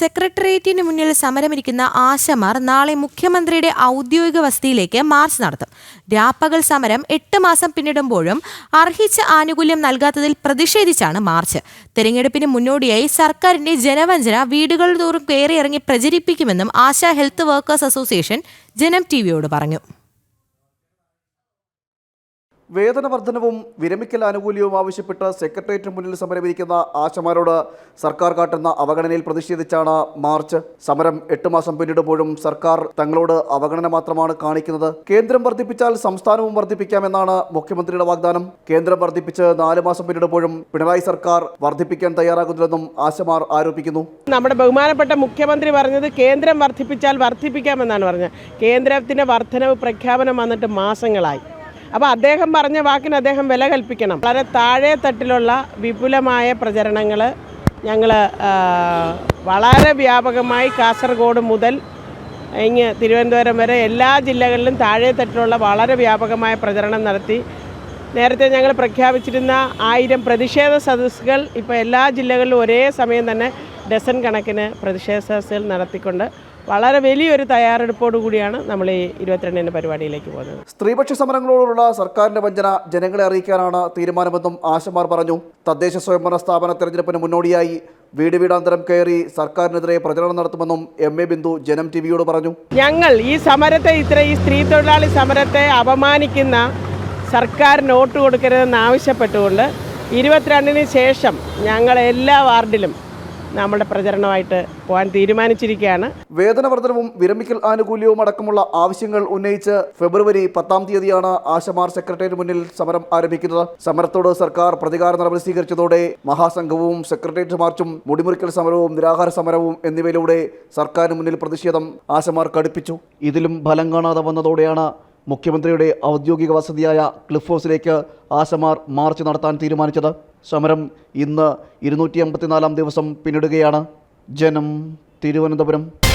സെക്രട്ടേറിയറ്റിന് മുന്നിൽ സമരമിരിക്കുന്ന ആശമാർ നാളെ മുഖ്യമന്ത്രിയുടെ ഔദ്യോഗിക വസതിയിലേക്ക് മാർച്ച് നടത്തും. രാപ്പകൽ സമരം എട്ട് മാസം പിന്നിടുമ്പോഴും അർഹിച്ച ആനുകൂല്യം നൽകാത്തതിൽ പ്രതിഷേധിച്ചാണ് മാർച്ച്. തെരഞ്ഞെടുപ്പിന് മുന്നോടിയായി സർക്കാരിന്റെ ജനവഞ്ചന വീടുകൾ തോറും കയറിയിറങ്ങി പ്രചരിപ്പിക്കുമെന്നും Asha health workers association Janam T വിയോട് പറഞ്ഞു. വേതന വർധനവും വിരമിക്കൽ ആനുകൂല്യവും ആവശ്യപ്പെട്ട് സെക്രട്ടേറിയറ്റിന് മുന്നിൽ സമരമിരിക്കുന്ന ആശമാരോട് സർക്കാർ കാട്ടുന്ന അവഗണനയിൽ പ്രതിഷേധിച്ചാണ് മാർച്ച്. സമരം എട്ട് മാസം പിന്നിടുമ്പോഴും സർക്കാർ തങ്ങളോട് അവഗണന മാത്രമാണ് കാണിക്കുന്നത്. കേന്ദ്രം വർദ്ധിപ്പിച്ചാൽ സംസ്ഥാനവും വർദ്ധിപ്പിക്കാമെന്നാണ് മുഖ്യമന്ത്രിയുടെ വാഗ്ദാനം. കേന്ദ്രം വർദ്ധിപ്പിച്ച് നാല് മാസം പിന്നിടുമ്പോഴും പിണറായി സർക്കാർ വർദ്ധിപ്പിക്കാൻ തയ്യാറാകുന്നില്ലെന്നും ആശമാർ ആരോപിക്കുന്നു. നമ്മുടെ ബഹുമാനപ്പെട്ട മുഖ്യമന്ത്രി പറഞ്ഞത് കേന്ദ്രം വർദ്ധിപ്പിച്ചാൽ വർദ്ധിപ്പിക്കാമെന്നാണ് പറഞ്ഞത്. കേന്ദ്രത്തിന്റെ വർധനവ് പ്രഖ്യാപനം വന്നിട്ട് മാസങ്ങളായി. അപ്പോൾ അദ്ദേഹം പറഞ്ഞ വാക്കിന് അദ്ദേഹം വില കൽപ്പിക്കണം. വളരെ താഴെ തട്ടിലുള്ള വിപുലമായ പ്രചരണങ്ങൾ ഞങ്ങൾ വളരെ വ്യാപകമായി കാസർഗോഡ് മുതൽ ഇങ്ങ് തിരുവനന്തപുരം വരെ എല്ലാ ജില്ലകളിലും താഴെ തട്ടിലുള്ള വളരെ വ്യാപകമായ പ്രചരണം നടത്തി. നേരത്തെ ഞങ്ങൾ പ്രഖ്യാപിച്ചിരുന്ന ആയിരം പ്രതിഷേധ സദസ്സുകൾ ഇപ്പോൾ എല്ലാ ജില്ലകളിലും ഒരേ സമയം തന്നെ ഡസൻ കണക്കിന് പ്രതിഷേധ സദസ്സുകൾ നടത്തിക്കൊണ്ട് വളരെ വലിയൊരു തയ്യാറെടുപ്പോടു കൂടിയാണ് നമ്മൾ ഈ ഇരുപത്തിരണ്ടിന്റെ പരിപാടിയിലേക്ക് പോകുന്നത്. സ്ത്രീപക്ഷ സമരങ്ങളോടുള്ള സർക്കാരിന്റെ വഞ്ചന ജനങ്ങളെ അറിയിക്കാനാണ് തീരുമാനമെന്നും ആശമാർ പറഞ്ഞു. തദ്ദേശ സ്വയംഭരണ സ്ഥാപന തെരഞ്ഞെടുപ്പിന് മുന്നോടിയായി വീട് വീടാന്തരം കയറി സർക്കാരിനെതിരെ പ്രചരണം നടത്തുമെന്നും എം എ ബിന്ദു ജനം ടിവിയോട് പറഞ്ഞു. ഞങ്ങൾ ഈ സമരത്തെ ഇത്ര ഈ സ്ത്രീ തൊഴിലാളി സമരത്തെ അപമാനിക്കുന്ന സർക്കാർ നോട്ട് കൊടുക്കരുതെന്ന് ആവശ്യപ്പെട്ടുകൊണ്ട് ഇരുപത്തിരണ്ടിന് ശേഷം ഞങ്ങൾ എല്ലാ വാർഡിലും നമ്മുടെ പ്രചരണമായിട്ട് പോകാൻ തീരുമാനിച്ചിരിക്കുകയാണ്. വേതന വർധനവും വിരമിക്കൽ ആനുകൂല്യവും അടക്കമുള്ള ആവശ്യങ്ങൾ ഉന്നയിച്ച് ഫെബ്രുവരി പത്താം തീയതിയാണ് ആശമാർ സെക്രട്ടേറിയറ്റ് മുന്നിൽ സമരം ആരംഭിക്കുന്നത്. സമരത്തോട് സർക്കാർ പ്രതികാര നടപടി സ്വീകരിച്ചതോടെ മഹാസംഘവും സെക്രട്ടേറിയറ്റ് മാർച്ചും മുടിമുറിക്കൽ സമരവും നിരാഹാര സമരവും എന്നിവയിലൂടെ സർക്കാരിന് മുന്നിൽ പ്രതിഷേധം ആശമാർ കടുപ്പിച്ചു. ഇതിലും ഫലം കാണാതെ വന്നതോടെയാണ് മുഖ്യമന്ത്രിയുടെ ഔദ്യോഗിക വസതിയായ ക്ലിഫ് ഹൗസിലേക്ക് ആശമാർ മാർച്ച് നടത്താൻ തീരുമാനിച്ചത്. സമരം ഇന്ന് ഇരുന്നൂറ്റി അമ്പത്തിനാലാം ദിവസം പിന്നിടുകയാണ്. ജനം തിരുവനന്തപുരം.